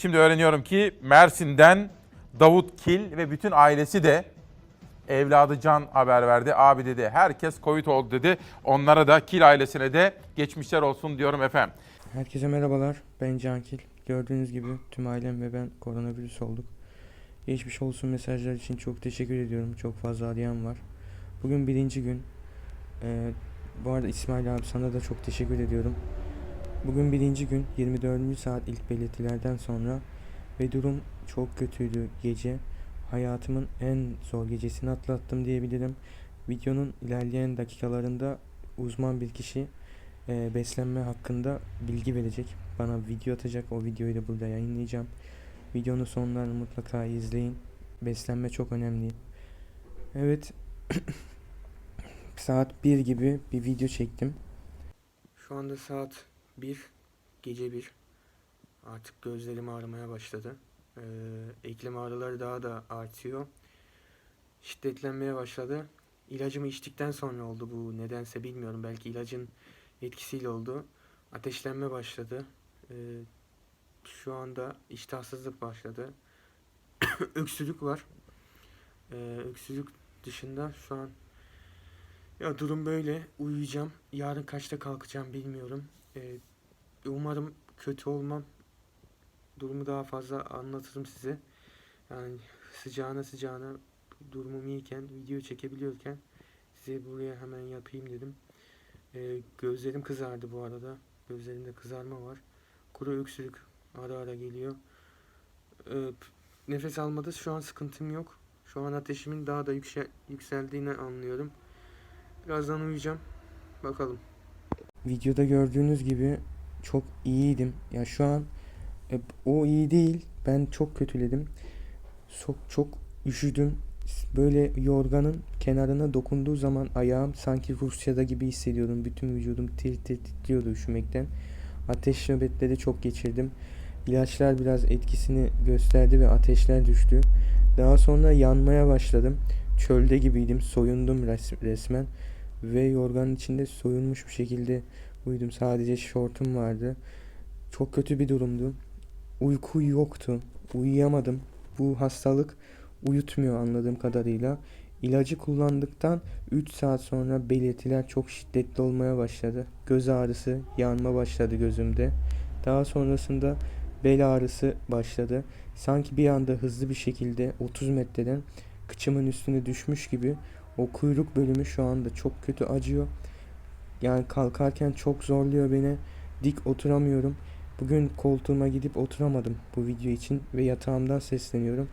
Şimdi öğreniyorum ki Mersin'den Davut Kil ve bütün ailesi de evladı Can haber verdi. Abi dedi herkes Covid oldu dedi. Onlara da Kil ailesine de geçmişler olsun diyorum efendim. Herkese merhabalar. Ben Cankil. Gördüğünüz gibi tüm ailem ve ben koronavirüs olduk. Geçmiş olsun mesajlar için çok teşekkür ediyorum. Çok fazla arayan var. Bugün birinci gün. Ee, bu arada İsmail abi sana da çok teşekkür ediyorum. Bugün birinci gün 24. saat ilk belirtilerden sonra ve durum çok kötüydü gece. Hayatımın en zor gecesini atlattım diyebilirim. Videonun ilerleyen dakikalarında uzman bir kişi e, beslenme hakkında bilgi verecek. Bana video atacak. O videoyu da burada yayınlayacağım. Videonun sonlarını mutlaka izleyin. Beslenme çok önemli. Evet. saat 1 gibi bir video çektim. Şu anda saat 1. Gece 1. Artık gözlerim ağrımaya başladı. Ee, eklem ağrıları daha da artıyor. Şiddetlenmeye başladı. İlacımı içtikten sonra oldu bu nedense bilmiyorum. Belki ilacın etkisiyle oldu. Ateşlenme başladı. Ee, şu anda iştahsızlık başladı. öksürük var. Ee, öksürük dışında şu an ya durum böyle. Uyuyacağım. Yarın kaçta kalkacağım bilmiyorum. Ee, umarım kötü olmam. Durumu daha fazla anlatırım size. Yani sıcağına sıcağına durumum iyiyken, video çekebiliyorken size buraya hemen yapayım dedim. Ee, gözlerim kızardı bu arada. Gözlerimde kızarma var. Kuru öksürük ara ara geliyor. P- nefes almada şu an sıkıntım yok. Şu an ateşimin daha da yüksel yükseldiğini anlıyorum. Birazdan uyuyacağım. Bakalım. Videoda gördüğünüz gibi çok iyiydim. Ya şu an e, o iyi değil. Ben çok kötüledim. Çok çok üşüdüm. Böyle yorganın kenarına dokunduğu zaman ayağım sanki Rusya'da gibi hissediyordum. Bütün vücudum tir tir titriyordu üşümekten. Ateş nöbetleri çok geçirdim. İlaçlar biraz etkisini gösterdi ve ateşler düştü. Daha sonra yanmaya başladım. Çölde gibiydim. Soyundum res- resmen. Ve yorganın içinde soyunmuş bir şekilde uyudum. Sadece şortum vardı. Çok kötü bir durumdu. Uyku yoktu. Uyuyamadım. Bu hastalık uyutmuyor anladığım kadarıyla. İlacı kullandıktan 3 saat sonra belirtiler çok şiddetli olmaya başladı. Göz ağrısı, yanma başladı gözümde. Daha sonrasında bel ağrısı başladı. Sanki bir anda hızlı bir şekilde 30 metreden kıçımın üstüne düşmüş gibi o kuyruk bölümü şu anda çok kötü acıyor. Yani kalkarken çok zorluyor beni. Dik oturamıyorum. Bugün koltuğuma gidip oturamadım bu video için ve yatağımdan sesleniyorum.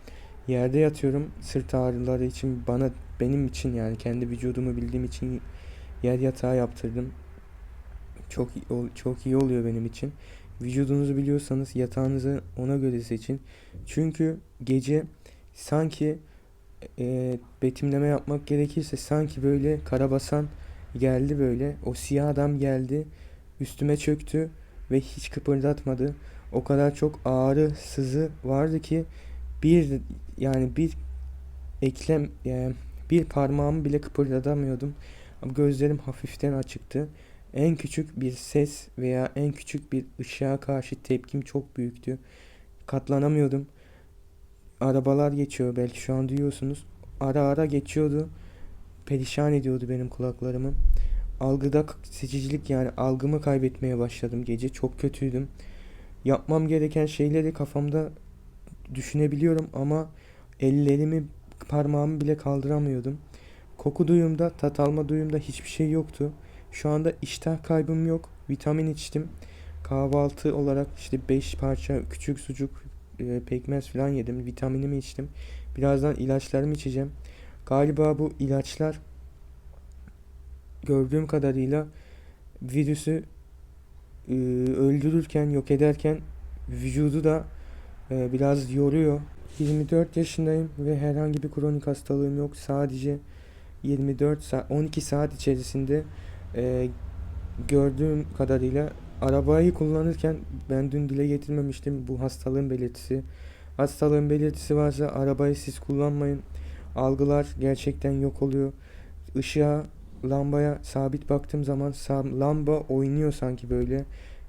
Yerde yatıyorum. Sırt ağrıları için bana benim için yani kendi vücudumu bildiğim için yer yatağı yaptırdım. Çok çok iyi oluyor benim için. Vücudunuzu biliyorsanız yatağınızı ona göre seçin. Çünkü gece sanki e, betimleme yapmak gerekirse sanki böyle karabasan geldi böyle. O siyah adam geldi. Üstüme çöktü ve hiç kıpırdatmadı. O kadar çok ağrı, sızı vardı ki bir yani bir eklem yani bir parmağımı bile kıpırdatamıyordum. Gözlerim hafiften açıktı. En küçük bir ses veya en küçük bir ışığa karşı tepkim çok büyüktü. Katlanamıyordum. Arabalar geçiyor belki şu an duyuyorsunuz. Ara ara geçiyordu. Perişan ediyordu benim kulaklarımı. Algıda seçicilik yani algımı kaybetmeye başladım gece. Çok kötüydüm. Yapmam gereken şeyleri kafamda düşünebiliyorum ama ellerimi parmağımı bile kaldıramıyordum. Koku duyumda, tat alma duyumda hiçbir şey yoktu. Şu anda iştah kaybım yok. Vitamin içtim. Kahvaltı olarak işte 5 parça küçük sucuk, e, pekmez falan yedim. Vitaminimi içtim. Birazdan ilaçlarımı içeceğim. Galiba bu ilaçlar gördüğüm kadarıyla virüsü e, öldürürken, yok ederken vücudu da e, biraz yoruyor. 24 yaşındayım ve herhangi bir kronik hastalığım yok. Sadece 24 saat, 12 saat içerisinde e, gördüğüm kadarıyla arabayı kullanırken ben dün dile getirmemiştim bu hastalığın belirtisi. Hastalığın belirtisi varsa arabayı siz kullanmayın. Algılar gerçekten yok oluyor. Işığa, lambaya sabit baktığım zaman lamba oynuyor sanki böyle.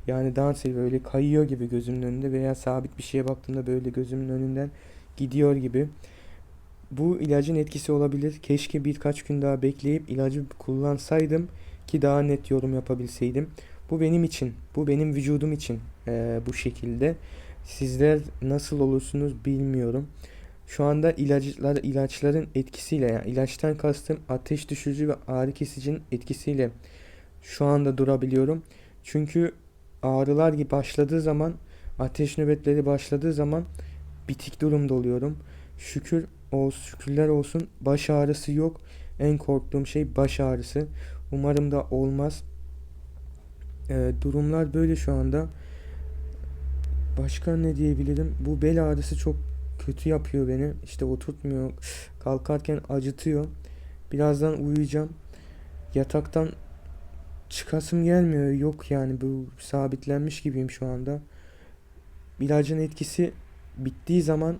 Yani dans ediyor böyle kayıyor gibi gözümün önünde veya sabit bir şeye baktığımda böyle gözümün önünden gidiyor gibi. Bu ilacın etkisi olabilir. Keşke birkaç gün daha bekleyip ilacı kullansaydım ki daha net yorum yapabilseydim. Bu benim için, bu benim vücudum için eee, bu şekilde. Sizler nasıl olursunuz bilmiyorum. Şu anda ilaçlar ilaçların etkisiyle yani ilaçtan kastım ateş düşürücü ve ağrı kesicinin etkisiyle şu anda durabiliyorum. Çünkü ağrılar gibi başladığı zaman ateş nöbetleri başladığı zaman bitik durumda oluyorum. Şükür olsun, şükürler olsun baş ağrısı yok. En korktuğum şey baş ağrısı. Umarım da olmaz. Ee, durumlar böyle şu anda. Başka ne diyebilirim? Bu bel ağrısı çok kötü yapıyor beni. İşte oturtmuyor. Kalkarken acıtıyor. Birazdan uyuyacağım. Yataktan çıkasım gelmiyor. Yok yani bu sabitlenmiş gibiyim şu anda. İlacın etkisi bittiği zaman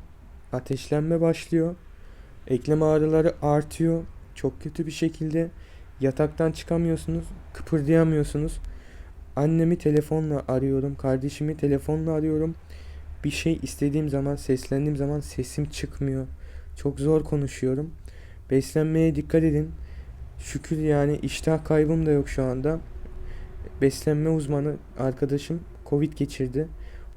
ateşlenme başlıyor. Eklem ağrıları artıyor. Çok kötü bir şekilde yataktan çıkamıyorsunuz. Kıpırdayamıyorsunuz. Annemi telefonla arıyorum. Kardeşimi telefonla arıyorum. Bir şey istediğim zaman, seslendiğim zaman sesim çıkmıyor. Çok zor konuşuyorum. Beslenmeye dikkat edin. Şükür yani iştah kaybım da yok şu anda. Beslenme uzmanı arkadaşım Covid geçirdi.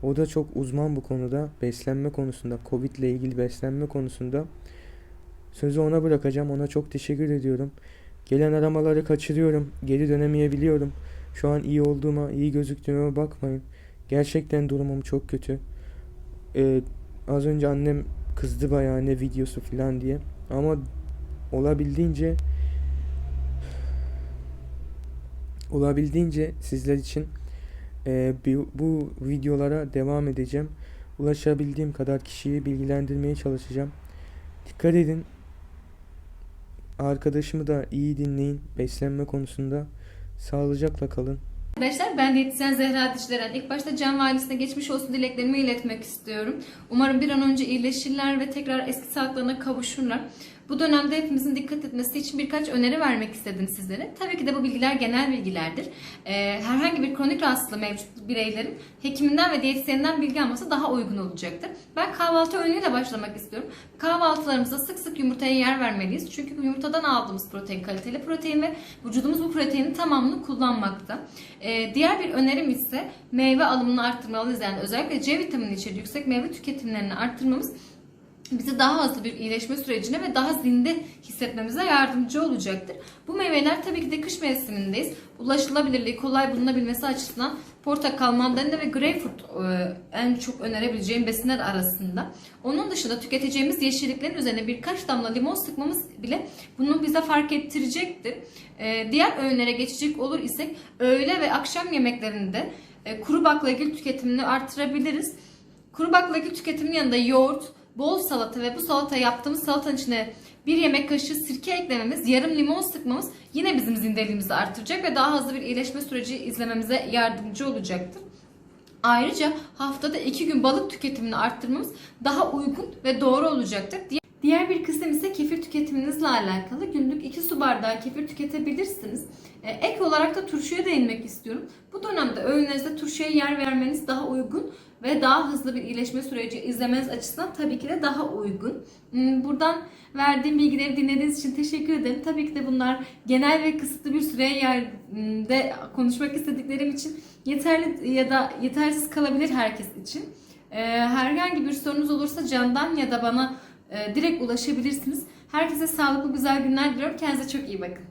O da çok uzman bu konuda. Beslenme konusunda, Covid ile ilgili beslenme konusunda. Sözü ona bırakacağım. Ona çok teşekkür ediyorum. Gelen aramaları kaçırıyorum. Geri dönemeyebiliyorum. Şu an iyi olduğuma, iyi gözüktüğüme bakmayın. Gerçekten durumum çok kötü. Ee, az önce annem kızdı bayağı ne videosu falan diye. Ama olabildiğince olabildiğince sizler için e, bu videolara devam edeceğim. Ulaşabildiğim kadar kişiyi bilgilendirmeye çalışacağım. Dikkat edin. Arkadaşımı da iyi dinleyin beslenme konusunda. Sağlıcakla kalın. Arkadaşlar ben diyetisyen Zehra Dişleren. İlk başta Can Valisi'ne geçmiş olsun dileklerimi iletmek istiyorum. Umarım bir an önce iyileşirler ve tekrar eski sağlıklarına kavuşurlar. Bu dönemde hepimizin dikkat etmesi için birkaç öneri vermek istedim sizlere. Tabii ki de bu bilgiler genel bilgilerdir. Ee, herhangi bir kronik rahatsızlığı mevcut bireylerin hekiminden ve diyetisyeninden bilgi alması daha uygun olacaktır. Ben kahvaltı öğünüyle başlamak istiyorum. Kahvaltılarımızda sık sık yumurtaya yer vermeliyiz. Çünkü yumurtadan aldığımız protein kaliteli protein ve vücudumuz bu proteinin tamamını kullanmakta. Ee, diğer bir önerim ise meyve alımını arttırmalıyız. Yani özellikle C vitamini içeriği yüksek meyve tüketimlerini arttırmamız bizi daha hızlı bir iyileşme sürecine ve daha zinde hissetmemize yardımcı olacaktır. Bu meyveler tabii ki de kış mevsimindeyiz. Ulaşılabilirliği, kolay bulunabilmesi açısından portakal, mandalina ve greyfurt e, en çok önerebileceğim besinler arasında. Onun dışında tüketeceğimiz yeşilliklerin üzerine birkaç damla limon sıkmamız bile bunu bize fark ettirecektir. E, Diğer öğünlere geçecek olur isek öğle ve akşam yemeklerinde e, kuru baklagil tüketimini artırabiliriz. Kuru baklagil tüketiminin yanında yoğurt, bol salata ve bu salata yaptığımız salatanın içine bir yemek kaşığı sirke eklememiz, yarım limon sıkmamız yine bizim zindeliğimizi artıracak ve daha hızlı bir iyileşme süreci izlememize yardımcı olacaktır. Ayrıca haftada iki gün balık tüketimini arttırmamız daha uygun ve doğru olacaktır. Diğer bir kısım ise kefir tüketiminizle alakalı. Günlük 2 su bardağı kefir tüketebilirsiniz. E, Ek olarak da turşuya değinmek istiyorum. Bu dönemde öğünlerinizde turşuya yer vermeniz daha uygun ve daha hızlı bir iyileşme süreci izlemeniz açısından tabii ki de daha uygun. Hmm, Buradan verdiğim bilgileri dinlediğiniz için teşekkür ederim. Tabii ki de bunlar genel ve kısıtlı bir süre yerde konuşmak istediklerim için yeterli ya da yetersiz kalabilir herkes için. Ee, herhangi bir sorunuz olursa Can'dan ya da bana e, direkt ulaşabilirsiniz. Herkese sağlıklı güzel günler diliyorum. Kendinize çok iyi bakın.